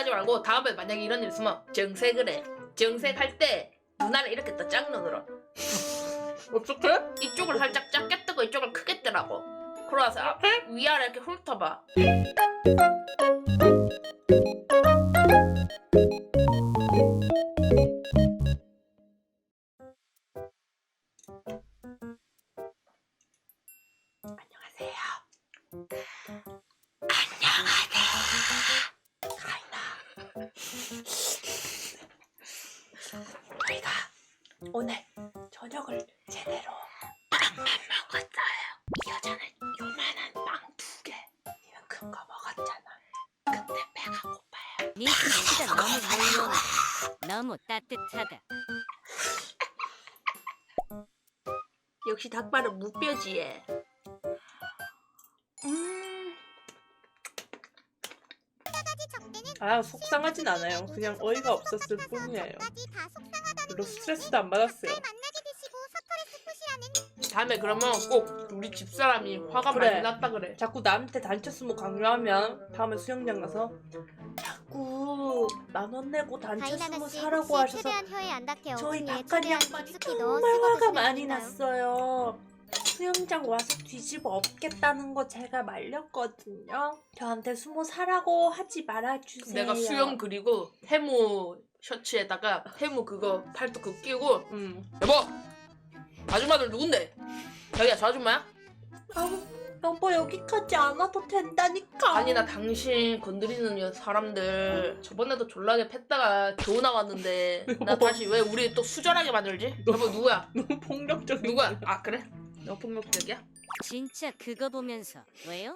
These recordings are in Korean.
걱정하지 말고 다음에 만약에 이런 일 있으면 정색을 해. 정색할 때 눈알을 이렇게 더짝 넣으라. 어떻게? 이쪽을 살짝 작게 뜨고 이쪽을 크게 뜨라고. 그러면서 앞, 위아래 이렇게 훑어봐. 안녕하세요. 따뜻하다 역시 닭발은 무뼈지에. 음, 아 속상하진 않아요. 그냥 어이가 없었을 뿐이에요. 별로 스트레스도 안 받았어요. 다음에 그러면 꼭 우리 집사람이 화가 그래. 많이 났다 그래. 자꾸 나한테 단체 수모 강요하면 다음에 수영장 가서 만 원 내고 단체 수모 사라고 하셔서 저희 바깥 양반이 정말 화가 많이 났어요. 수영장 와서 뒤집어 엎겠다는 거 제가 말렸거든요. 저한테 수모 사라고 하지 말아주세요. 내가 수영 그리고 해무 셔츠에다가 해무 그거 팔뚝 그거 끼고 음. 여보 아줌마들 누군데? 자기야 저 아줌마야? 아우, 여보 여기까지 안 와도 된다니까. 아니 나 당신 건드리는 사람들 저번에도 졸라게 팼다가 겨우 나왔는데 나 다시 왜 우리 또 수절하게 만들지? 여보 누구야? 너무 폭력적인. 누구야? 아 그래? 너 폭력적이야? 진짜 그거 보면서 왜요?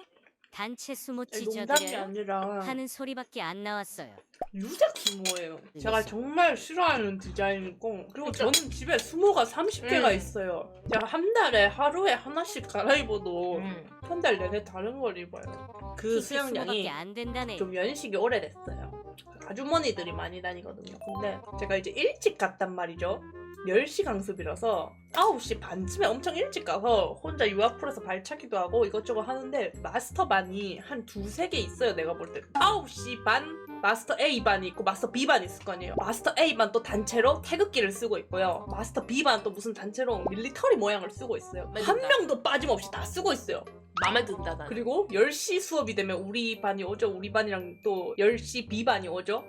단체 수모 농담이 찢어드려요? 아니라 하는 소리밖에 안 나왔어요 유작 수모예요. 제가 정말 싫어하는 디자인이고 그리고 저는 집에 수모가 30개가 음. 있어요. 제가 한 달에 하루에 하나씩 갈아입어도 응. 한달 내내 다른 걸 입어요. 그 수영장이 안 된다네 좀 연식이 오래됐어요. 아주머니들이 많이 다니거든요. 근데 제가 이제 일찍 갔단 말이죠. 10시 강습이라서 9시 반쯤에 엄청 일찍 가서 혼자 유아풀에서 발차기도 하고 이것저것 하는데 마스터반이 한 두세 개 있어요. 내가 볼 때. 9시 반 마스터 A반이 있고 마스터 B반이 있을 거 아니에요. 마스터 A반 또 단체로 태극기를 쓰고 있고요. 마스터 B반 또 무슨 단체로 밀리터리 모양을 쓰고 있어요. 한 명도 빠짐없이 다 쓰고 있어요. 마음에 든다 나는. 그리고 10시 수업이 되면 우리 반이 오죠. 우리 반이랑 또 10시 B반이 오죠.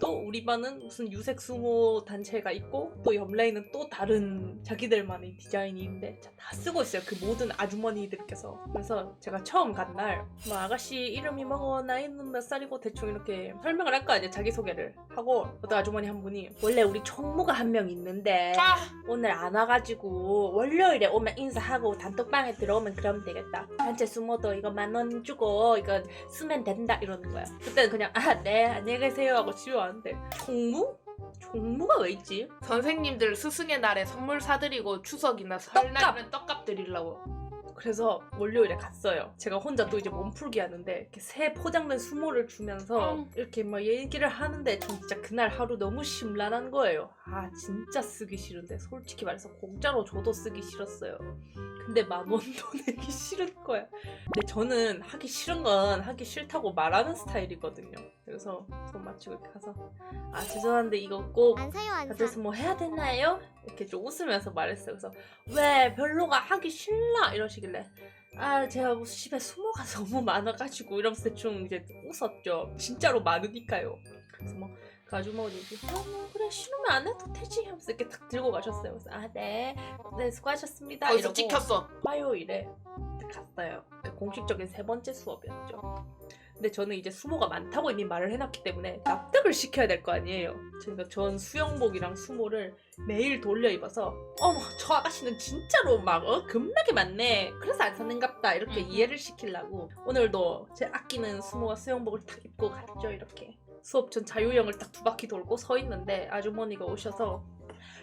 또 우리 반은 무슨 유색 수모 단체가 있고 또 옆라인은 또 다른 자기들만의 디자인이 있는데 자, 다 쓰고 있어요. 그 모든 아주머니들께서. 그래서 제가 처음 간 날 뭐 아가씨 이름이 뭐고 나이는 몇 살이고 대충 이렇게 설명을 할 거 아니에요. 자기소개를 하고 어떤 아주머니 한 분이 원래 우리 총무가 한 명 있는데 아 오늘 안 와가지고 월요일에 오면 인사하고 단톡방에 들어오면 그러면 되겠다. 단체 수모도 이거 만 원 주고 이거 쓰면 된다 이러는 거야. 그때는 그냥 아 네 안녕히 계세요 하고 왔는데 총무? 총무가 왜 있지? 선생님들 스승의 날에 선물 사드리고 추석이나 설날에는 떡값 드리려고. 그래서 월요일에 갔어요. 제가 혼자 또 이제 몸풀기 하는데 이렇게 새 포장된 수모를 주면서 음. 이렇게 막 얘기를 하는데 전 진짜 그날 하루 너무 심란한 거예요. 아 진짜 쓰기 싫은데 솔직히 말해서 공짜로 줘도 쓰기 싫었어요. 근데 만 원도 내기 싫은 거야. 근데 저는 하기 싫은 건 하기 싫다고 말하는 스타일이거든요. 그래서 손 맞추고 이렇게 가서 아 죄송한데 이거 꼭 안 사요 안 다들 사. 뭐 해야 되나요? 이렇게 좀 웃으면서 말했어요. 그래서 왜 별로가 하기 싫나 이러시길래 아 제가 뭐 집에 수모가 너무 많아가지고 이러면서 대충 이제 웃었죠. 진짜로 많으니까요. 그래서 뭐 그 아주머니 아뭐 그래 싫으면 안 해도 되지 하면서 이렇게 탁 들고 가셨어요. 그래서 아네네 네, 수고하셨습니다. 거기서 이러고 찍혔어. 화요일에 갔어요. 그 공식적인 세 번째 수업이었죠. 근데 저는 이제 수모가 많다고 이미 말을 해놨기 때문에 납득을 시켜야 될 거 아니에요. 그러니까 전 수영복이랑 수모를 매일 돌려 입어서 어머 저 아가씨는 진짜로 막 어, 겁나게 많네. 그래서 안 사는갑다 이렇게 음. 이해를 시키려고 오늘도 제 아끼는 수모와 수영복을 딱 입고 갔죠 이렇게. 수업 전 자유형을 딱 두 바퀴 돌고 서 있는데 아주머니가 오셔서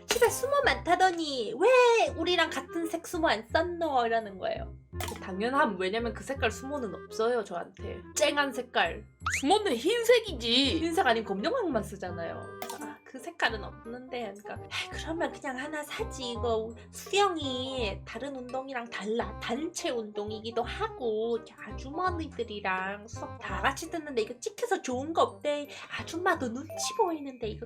집에 수모 많다더니 왜 우리랑 같은 색 수모 안 썼노? 이러는 거예요. 당연함 왜냐면 그 색깔 수모는 없어요 저한테 쨍한 색깔 주머니는 흰색이지. 흰색 아닌 검정색만 쓰잖아요 아 그 색깔은 없는데 그러니까 "그러면 그냥 하나 사지. 이거 수영이 다른 운동이랑 달라. 단체 운동이기도 하고 아주머니들이랑 수업 다 같이 듣는데 이거 찍혀서 좋은 거 없대. 아줌마도 눈치 보이는데 이거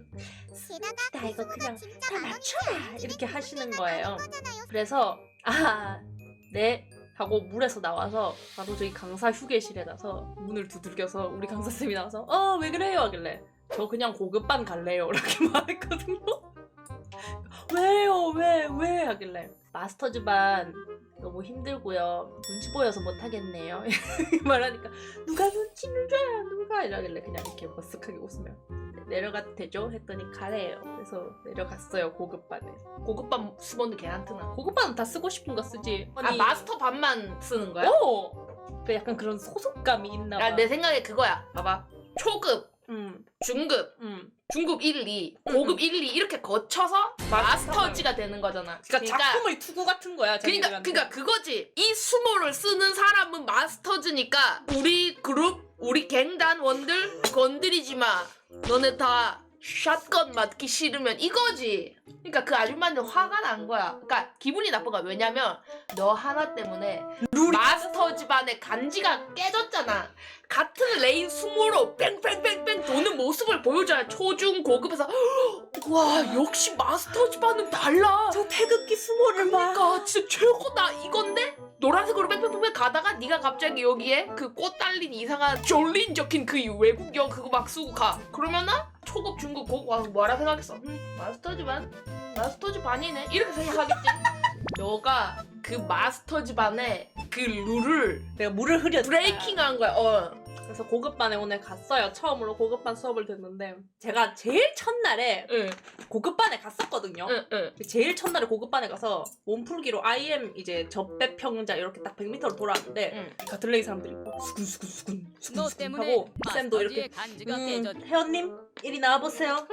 나 이거 그냥 다 맞춰라 이렇게 하시는 거예요. 그래서 아네 하고 물에서 나와서 바로 저희 강사 휴게실에 가서 문을 두들겨서 우리 강사쌤이 나와서 어 왜 그래요? 하길래 저 그냥 고급반 갈래요. 이렇게 말했거든요. 왜요? 왜? 왜? 하길래. 마스터즈 반 너무 힘들고요. 눈치 보여서 못하겠네요. 말하니까 누가 눈치를 줘요 누가? 이러길래 그냥 이렇게 머쓱하게 웃으며 네, 내려가도 되죠? 했더니 가래요. 그래서 내려갔어요 고급반에. 고급반 수건도 걔한테나. 고급반은 다 쓰고 싶은 거 쓰지. 아 마스터 반만 쓰는 거야? 오! 그 약간 그런 소속감이 있나 봐. 야, 내 생각에 그거야. 봐봐. 초급, 음, 중급, 음. 중급 1, 2, 음, 고급 음. 1, 2 이렇게 거쳐서 마스터지가 되는 거잖아. 그러니까, 작품의 투구 같은 거야 그러니까 자기들한테. 그러니까 그거지. 이 수모를 쓰는 사람은 마스터즈니까 우리 그룹, 우리 갱단원들 건드리지 마. 너네 다 샷건 맞기 싫으면 이거지. 그러니까 그 아줌마는 화가 난 거야. 그러니까 기분이 나쁜 거야. 왜냐면 너 하나 때문에 마스터 집안의 간지가 깨졌잖아. 같은 레인 수모로 뺑뺑뺑뺑 도는 모습을 보여줘야 초중 고급에서 와 역시 마스터 집안은 달라. 저 태극기 수모를 봐. 그러니까 진짜 최고다. 이건데? 노란색으로 뺑뺑뺑뺑 가다가 네가 갑자기 여기에 그 꽃 달린 이상한 졸린 적힌 그 외국 영 그거 막 쓰고 가. 그러면은 초급 중급 고급 와서 뭐라 생각했어? 음, 마스터즈 반 마스터즈 반이네? 이렇게 생각하겠지? 너가 그 마스터즈 반의 그 룰을 내가 물을 흐렸다 브레이킹한 거야 어 그래서 고급반에 오늘 갔어요 처음으로 고급반 수업을 듣는데 제가 제일 첫날에 응, 고급반에 갔었거든요 응, 응. 제일 첫날에 고급반에 가서 몸풀기로 IM 이제 접배평자 이렇게 딱 100m로 돌아왔는데 응. 가틀레이 사람들이 막 수근수근 수근 너 수근수근 때문에 하고 쌤도 이렇게 간지가 음, 깨졌. 회원님 이리 나와보세요.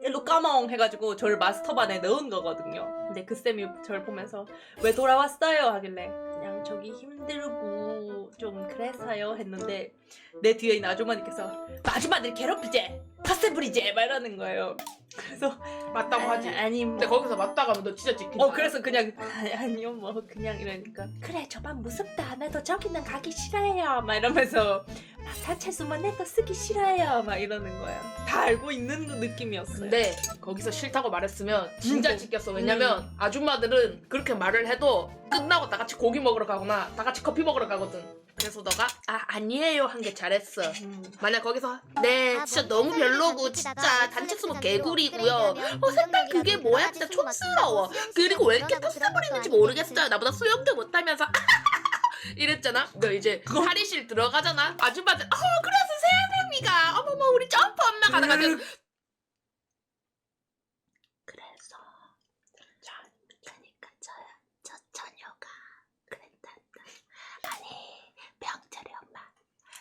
일로 까멍 해가지고 저를 마스터반에 넣은 거거든요. 근데 그 쌤이 저를 보면서 왜 돌아왔어요? 하길래 그냥 저기 힘들고 좀 그래서요. 했는데 내 뒤에 있는 아주머니께서 아줌마들 괴롭히지 텃세 부리지. 막 이러는 거예요. 그래서 맞다고 아, 하지. 아니 뭐. 근데 거기서 맞다고 하면 너 진짜 찍힌다. 어 그래서 그냥 아, 아니요 뭐 그냥 이러니까 그래 저반 무섭다. 나도 저기는 가기 싫어요. 막 이러면서 막 사채 수만 내도 쓰기 싫어요 막 이러는 거야 다 알고 있는 느낌이었어요 근데 거기서 싫다고 말했으면 진짜 음. 찍혔어. 왜냐면 아줌마들은 그렇게 말을 해도 끝나고 다 같이 고기 먹으러 가거나 다 같이 커피 먹으러 가거든. 그래서 너가 아 아니에요 한 게 잘했어. 음. 만약 거기서 네 진짜 너무 별로고 진짜 단체 수모 개구리고요. 어 색깔 그게 뭐야 진짜 촌스러워. 그리고 왜 이렇게 텃세 부리는지 모르겠어요. 나보다 수영도 못하면서 이랬잖아. 너 이제 탈의실 들어가잖아. 아줌마들 어 그래서 세연이가 어머머 우리 점프 엄마 가다가 음. 그래서 저 그러니까 저, 저 처녀가 그랬단다. 아니 병철이 엄마,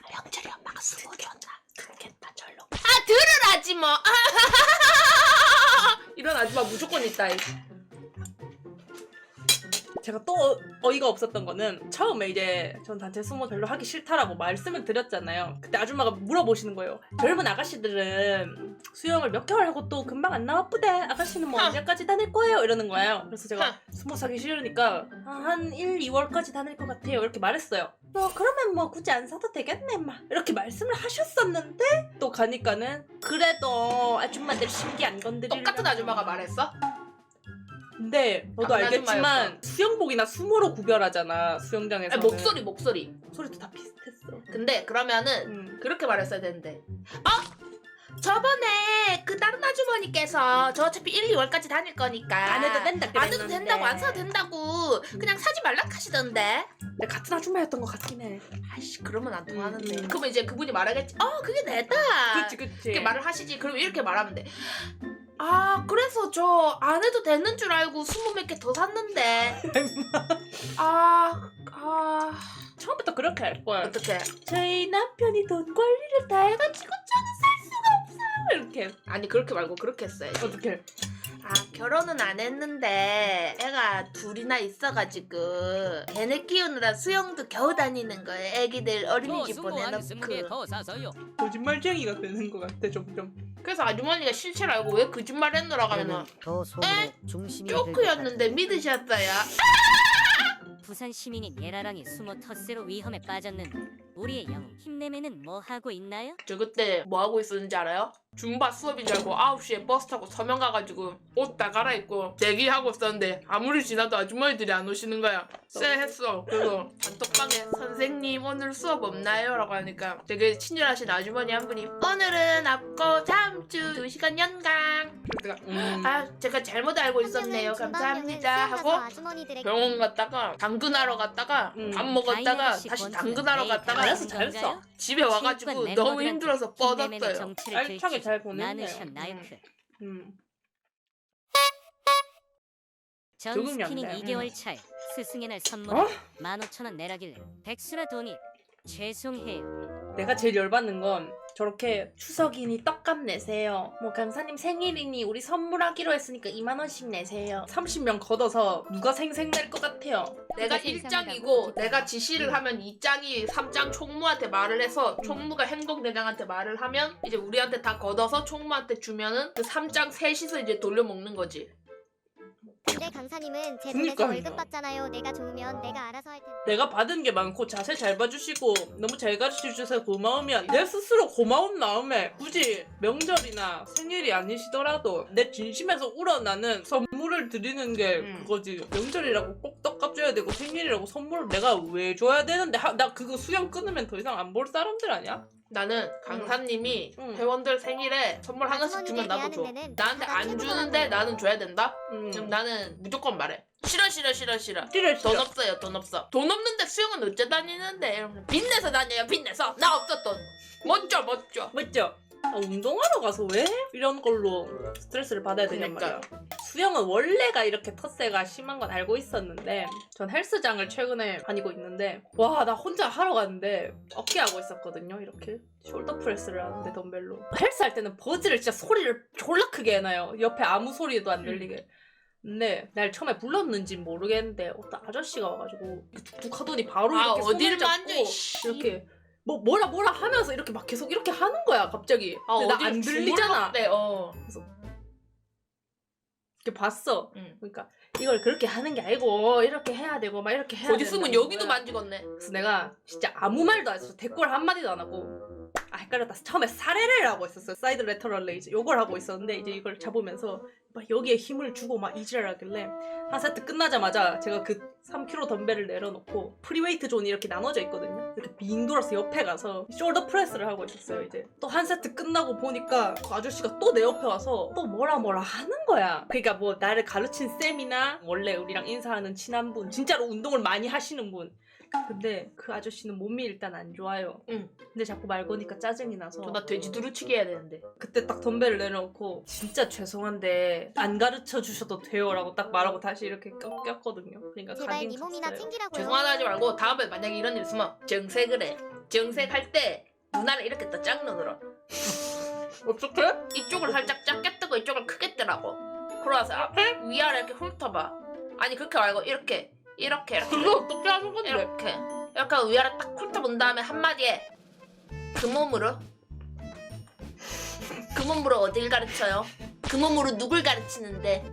병철이 엄마가 수고 줬나? 그렇겠다 절로. 아 들으라지 뭐. 이런 아줌마 무조건 있다. 이. 제가 또 어- 어이가 없었던 거는 처음에 이제 전 단체 수모 별로 하기 싫다라고 말씀을 드렸잖아요. 그때 아줌마가 물어보시는 거예요. 젊은 아가씨들은 수영을 몇 개월 하고 또 금방 안 나와쁘대. 아가씨는 뭐 하. 언제까지 다닐 거예요? 이러는 거예요. 그래서 제가 하. 수모 사기 싫으니까 아, 한 1, 2월까지 다닐 것 같아요. 이렇게 말했어요. 뭐 그러면 뭐 굳이 안 사도 되겠네 막 이렇게 말씀을 하셨었는데 또 가니까는 그래도 아줌마들 심기 안 건드리려고 똑같은 아줌마가 말했어? 근데 너도 알겠지만. 수영복이나 수모로 구별하잖아 수영장에서 아니, 목소리 목소리. 목소리도 다 비슷했어 근데 그러면은 음. 그렇게 말했어야 되는데. 어? 저번에 그 다른 아주머니께서 저 어차피 1, 2월까지 다닐 거니까 안 해도 된다 안 해도 그랬는데. 된다고 안 사도 된다고 그냥 사지 말라 하시던데 근데 같은 아줌마였던 것 같긴 해 아이씨 그러면 안 통하는데 음, 음. 그러면 이제 그분이 말하겠지 어 그게 내다 그치 그치 이렇게 말을 하시지 그럼 이렇게 말하면 돼 아 그래서 저 안 해도 되는 줄 알고 스무 몇 개 더 샀는데. 아, 아. 처음부터 그렇게 할 거야. 어떡해. 저희 남편이 돈 관리를 다 해가지고 저는 살 수가 없어요. 이렇게. 아니 그렇게 말고 그렇게 했어야지. 어떻게 아 결혼은 안 했는데 애가 둘이나 있어가지고 걔네 키우느라 수영도 겨우 다니는 거예요 애기들 저 어린이집 보내놓고. 거짓말쟁이가 되는 것 같아 점점 그래서 아주머니가 실체를 알고 왜 거짓말 했노라고 하면은 더 소문의 중심이 될것 쪼크였는데 같은데. 믿으셨어요. 부산 시민인 예라랑이 숨어 텃세로 위험에 빠졌는데 우리의 영웅 힘내면은 뭐 하고 있나요? 저 그때 뭐 하고 있었는지 알아요? 줌바 수업인 줄 알고 9시에 버스 타고 서명 가가지고 옷 다 갈아입고 대기하고 있었는데 아무리 지나도 아주머니들이 안 오시는 거야. 쎄했어. 그래서 단톡방에 선생님 오늘 수업 없나요? 라고 하니까 되게 친절하신 아주머니 한 분이 오늘은 없고 다음 주 2시간 연강. 그래서 음. 아 제가 잘못 알고 있었네요. 감사합니다 하고 병원 갔다가 당근하러 갔다가 음. 밥 먹었다가 다시 당근하러 매일 갔다가 알았어, 잘했어. 집에 와가지고 너무 힘들어서 뻗었어요. 알차게 잘 보냈네요. 나누셨나이프. 음. 전안 스피닝 돼. 2개월 차에 스승의 날 선물 어? 15,000원 내라길래 백수라 돈이 죄송해요. 내가 제일 열받는 건 저렇게 추석이니 떡값 내세요. 뭐 감사님 생일이니 우리 선물하기로 했으니까 2만 원씩 내세요. 30명 걷어서 누가 생생 낼것 같아요. 내가 그래서 1장이고 이상하다고 내가 지시를 하면 2장이 3장 총무한테 말을 해서 총무가 행동대장한테 말을 하면 이제 우리한테 다 걷어서 총무한테 주면은 그 3장 셋이서 이제 돌려 먹는 거지. 근데 강사님은 제 그니까요. 돈에서 월급 받잖아요. 내가 좋으면 내가 알아서 할 텐데. 내가 받은 게 많고 자세 잘 봐주시고 너무 잘 가르쳐 주셔서 고마우면 내 스스로 고마운 마음에 굳이 명절이나 생일이 아니시더라도 내 진심에서 우러나는 선물을 드리는 게 음. 그거지 명절이라고 꼭 떡값 줘야 되고 생일이라고 선물을 내가 왜 줘야 되는데 하- 나 그거 수영 끊으면 더 이상 안 볼 사람들 아니야? 나는 강사님이 응. 회원들 생일에 선물 하나씩 주면 나도 줘. 나한테 다안 주는데. 나는 줘야 된다? 음. 그럼 나는 무조건 말해. 싫어 싫어 싫어 싫어. 찌를 돈 없어요 돈 없어. 돈 없는데 수영은 어째 다니는데? 이러면 빚내서 다녀요 빚내서. 나 없어 돈. 못줘 못줘. 맞죠? 아, 운동하러 가서 왜 이런 걸로 스트레스를 받아야 되냔 말이야. 수영은 원래가 이렇게 텃세가 심한 건 알고 있었는데 전 헬스장을 최근에 다니고 있는데 와 나 혼자 하러 갔는데 어깨 하고 있었거든요 이렇게. 숄더 프레스를 하는데 덤벨로. 헬스 할 때는 버즈를 진짜 소리를 졸라 크게 해놔요. 옆에 아무 소리도 안 들리게. 근데 날 처음에 불렀는지 모르겠는데 어떤 아저씨가 와가지고 툭툭 하더니 바로 아 이렇게 손을 어딜 잡고 이씨. 이렇게 뭐 뭐라 뭐라 하면서 이렇게 막 계속 이렇게 하는 거야 갑자기. 아 근데 어딜 나안 들리잖아. 네 어. 이렇게 봤어 응. 그러니까 이걸 그렇게 하는 게 아니고 이렇게 해야 되고 막 이렇게 해야 어디 쓰면 여기도. 만지겠네. 그래서 내가 진짜 아무 말도 안 했어 댓글 한마디도 안 하고 아 헷갈렸다. 처음에 사례를 하고 있었어요. 사이드 레터럴 레이즈 요걸 하고 있었는데 이제 이걸 잡으면서 막 여기에 힘을 주고 막 이지랄 하길래 한 세트 끝나자마자 제가 그 3kg 덤벨을 내려놓고 프리웨이트 존이 이렇게 나눠져 있거든요. 이렇게 빙 돌아서 옆에 가서 숄더 프레스를 하고 있었어요 이제. 또 한 세트 끝나고 보니까 그 아저씨가 또 내 옆에 와서 또 뭐라 뭐라 하는 거야. 그러니까 뭐 나를 가르친 쌤이나 원래 우리랑 인사하는 친한 분 진짜로 운동을 많이 하시는 분 근데 그 아저씨는 몸이 일단 안 좋아요. 응. 근데 자꾸 말 거니까 짜증이 나서 저나 돼지 두루치기 해야 되는데. 그때 딱 덤벨을 내려놓고 진짜 죄송한데 안 가르쳐 주셔도 돼요라고 딱 말하고 다시 이렇게 껴, 꼈거든요. 그러니까 제발 가긴 네 몸이나 갔어요. 챙기라고요. 죄송하다 하지 말고 다음에 만약에 이런 일 있으면 정색을 해. 정색할 때 누나를 이렇게 또짝 누르어. 어떡해? 이쪽을 살짝 작게 뜨고 이쪽을 크게 뜨라고. 그러면서 앞에 위아래 이렇게 훑어봐. 아니 그렇게 말고 이렇게 이렇게 이렇게 그거 어떻게 하는 건데? 이렇게 이렇게 위아래 딱 훑어본 다음에 한마디에 그 몸으로 그 몸으로 어딜 가르쳐요? 그 몸으로 누굴 가르치는데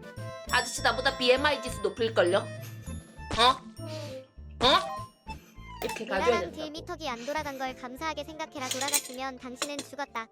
아저씨 나보다 BMI 지수 높을걸요? 어? 어? 이렇게 가져야 된다. 딜미터기 안 돌아간 걸 감사하게 생각해라. 돌아갔으면 당신은 죽었다.